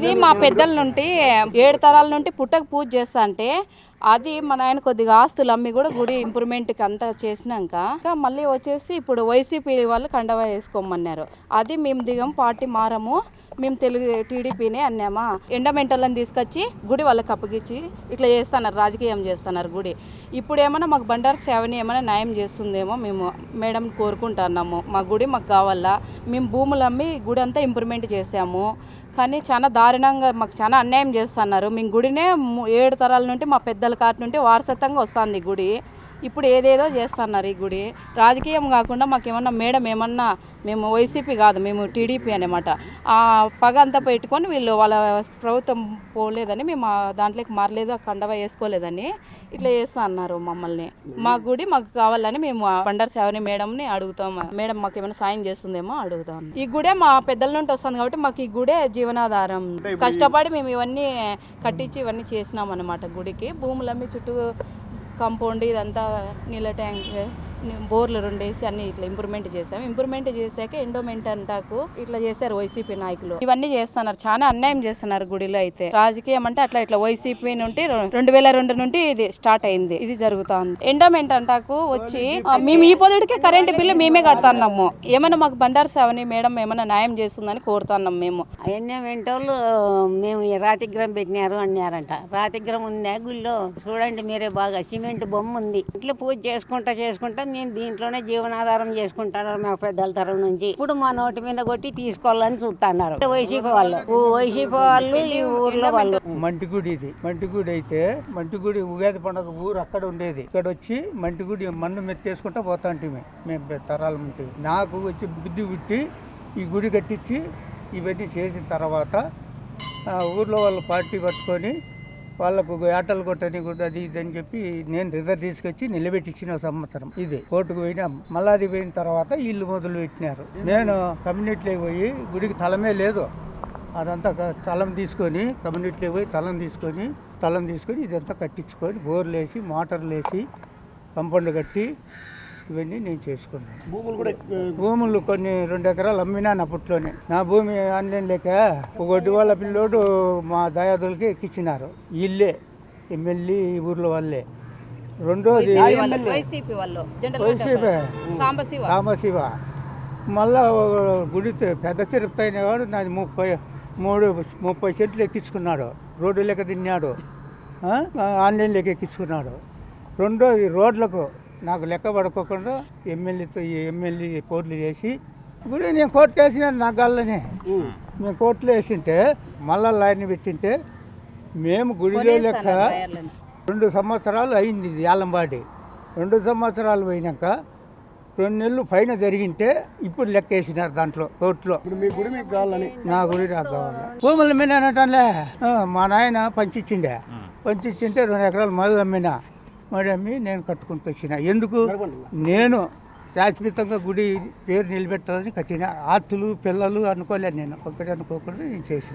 ఇది మా పెద్దల నుండి ఏడు తరాల నుండి పుట్టకు పూజ చేస్తా అంటే అది మా ఆయన కొద్దిగా ఆస్తులు అమ్మి కూడా గుడి ఇంప్రూవ్మెంట్కి అంతా చేసినాక ఇంకా మళ్ళీ వచ్చేసి ఇప్పుడు వైసీపీ వాళ్ళు కండవా వేసుకోమన్నారు. అది మేము దిగం పార్టీ మారము మేము తెలుగు టీడీపీనే అన్నామా. ఎండమెంటల్ని తీసుకొచ్చి గుడి వాళ్ళకి అప్పగించి ఇట్లా చేస్తున్నారు రాజకీయం చేస్తున్నారు గుడి. ఇప్పుడు ఏమైనా మాకు బండారు సేవని ఏమైనా న్యాయం చేస్తుందేమో మేము మేడం కోరుకుంటున్నాము. మా గుడి మాకు కావాలా. మేము భూములు అమ్మి గుడి అంతా ఇంప్రూవ్మెంట్ చేసాము కానీ చాలా దారుణంగా మాకు చాలా అన్యాయం చేస్తున్నారు. మేము గుడినే ఏడు తరాల నుండి మా పెద్దల కాటి నుండి వారసత్వంగా వస్తుంది గుడి. ఇప్పుడు ఏదేదో చేస్తున్నారు ఈ గుడి. రాజకీయం కాకుండా మాకు ఏమన్నా మేడం ఏమన్నా మేము వైసీపీ కాదు మేము టీడీపీ అనమాట ఆ పగ అంతా పెట్టుకొని వీళ్ళు వాళ్ళ ప్రభుత్వం పోలేదని మేము దాంట్లోకి మారలేదు కండవ వేసుకోలేదని ఇట్లా చేస్తా అన్నారు మమ్మల్ని. మా గుడి మాకు కావాలని మేము ఆ బండారు సేవని మేడంని అడుగుతాం. మేడం మాకు ఏమైనా సాయం చేస్తుందేమో అడుగుతాం. ఈ గుడే మా పెద్దల నుండి వస్తుంది కాబట్టి మాకు ఈ గుడే జీవనాధారం. కష్టపడి మేము ఇవన్నీ కట్టించి ఇవన్నీ చేసినాం అనమాట గుడికి. భూములమ్మి చుట్టూ కాంపౌండ్ ఇదంతా నీళ్ళ ట్యాంక్. బోర్లు రెండేసి అన్ని ఇట్లా ఇంప్రూవ్మెంట్ చేసాం ఇంప్రూవ్మెంట్ చేశాక ఎండోమెంట్ అంటాకు ఇట్లా చేశారు వైసీపీ నాయకులు. ఇవన్నీ చేస్తున్నారు. చాలా అన్యాయం చేస్తున్నారు గుడిలో అయితే. రాజకీయం అంటే అట్లా ఇట్లా వైసీపీ నుండి రెండు వేల రెండు నుండి ఇది స్టార్ట్ అయింది. ఇది జరుగుతుంది. ఎండోమెంట్ అంటాకు వచ్చి మేము ఈ పొదుడికే కరెంటు బిల్లు మేమే కడుతున్నాము. ఏమైనా మాకు బండారు సేవని మేడం ఏమైనా న్యాయం చేస్తుందని కోరుతున్నాం మేము. ఎండోమెంట్ వెంటోళ్ళు మేము ఈ రాతిగ్రహం పెట్టినారు అన్నారంట. రాతిగ్రహం ఉందా గుళ్ళో? చూడండి మీరే బాగా. సిమెంట్ బొమ్మ ఉంది. ఇట్లా పూజ చేసుకుంటా చేసుకుంటా నేను దీంట్లోనే జీవనాధారం చేసుకుంటాను మా పెద్దల తరం నుంచి. ఇప్పుడు మా నోటి మీద కొట్టి తీసుకోవాలని చూస్తున్నారు వైసీపీ వాళ్ళు. వైసీపీ వాళ్ళు ఈ ఊర్లో వాళ్ళు. మంటిగుడి ఇది. మంటిగుడి అయితే మంటిగుడి ఉగాది పండుగ ఊరు అక్కడ ఉండేది. ఇక్కడ వచ్చి మంటిగుడి మన్ను మెత్తేసుకుంటా పోతా మేము. మేము తరాలు ఉంటే. నాకు వచ్చి బుద్ధి పుట్టి ఈ గుడి కట్టించి ఇవన్నీ చేసిన తర్వాత ఆ, ఊర్లో వాళ్ళు పార్టీ పట్టుకొని వాళ్ళకు ఆటలు కొట్టని కూడా అది ఇది అని చెప్పి నేను రిజర్వ్ తీసుకొచ్చి నిలబెట్టించిన సంవత్సరం. ఇది కోర్టుకు పోయినా మళ్ళీ అది పోయిన తర్వాత ఇల్లు మొదలు పెట్టినారు. నేను కమ్యూనిటీలోకి పోయి గుడికి తలమే లేదు. అదంతా తలం తీసుకొని కమ్యూనిటీలోకి పోయి తలం తీసుకొని తలం తీసుకొని ఇదంతా కట్టించుకొని బోర్లు వేసి మోటార్లు వేసి కంపౌండ్ కట్టి ఇవన్నీ నేను చేసుకున్నాను. భూములు కూడా భూములు కొన్ని రెండు ఎకరాలు అమ్మినాను అప్పట్లోనే నా భూమి ఆన్లైన్ లేక ఒక ఒడ్డు వాళ్ళ పిల్లోడు మా దయాదులకి ఎక్కించినారు ఇల్లే ఎమ్మెల్యే ఈ ఊర్లో వాళ్ళే. రెండోది వైసీపీ సాంబశివ. రామశివ మళ్ళా గుడి పెద్ద తిరుపతి అయినవాడు నాది ముప్పై మూడు ముప్పై సెంట్లు ఎక్కించుకున్నాడు. రోడ్డు లెక్క తిన్నాడు. ఆ? ఆన్లైన్ లెక్క ఎక్కించుకున్నాడు. రెండోది రోడ్లకు నాకు లెక్క పడుకోకుండా ఎమ్మెల్యేతో ఎమ్మెల్యే కోర్టులు చేసి గుడి నేను కోర్టు వేసినాను నా గల్లనే. మేము కోర్టులో వేసింటే మళ్ళా లాయర్ని పెట్టింటే మేము గుడిలో లెక్క రెండు సంవత్సరాలు అయింది ఇది యాలంబాడి. రెండు సంవత్సరాలు పోయినాక రెండు నెలలు పైన జరిగింటే ఇప్పుడు లెక్క వేసినారు దాంట్లో కోర్టులో. నా గుడి నాకు కావాలి. భూముల ఆ, మా నాయన పంచిచ్చిండే. పంచిచ్చింటే రెండు ఎకరాలు మది అమ్మిన. మడి అమ్మి నేను కట్టుకుంటూ వచ్చిన ఎందుకు? నేను శాశ్వతంగా గుడి పేరు నిలబెట్టాలని కట్టిన. ఆస్తులు పిల్లలు అనుకోలేదు నేను. ఒక్కటి అనుకోకుండా నేను చేసిన.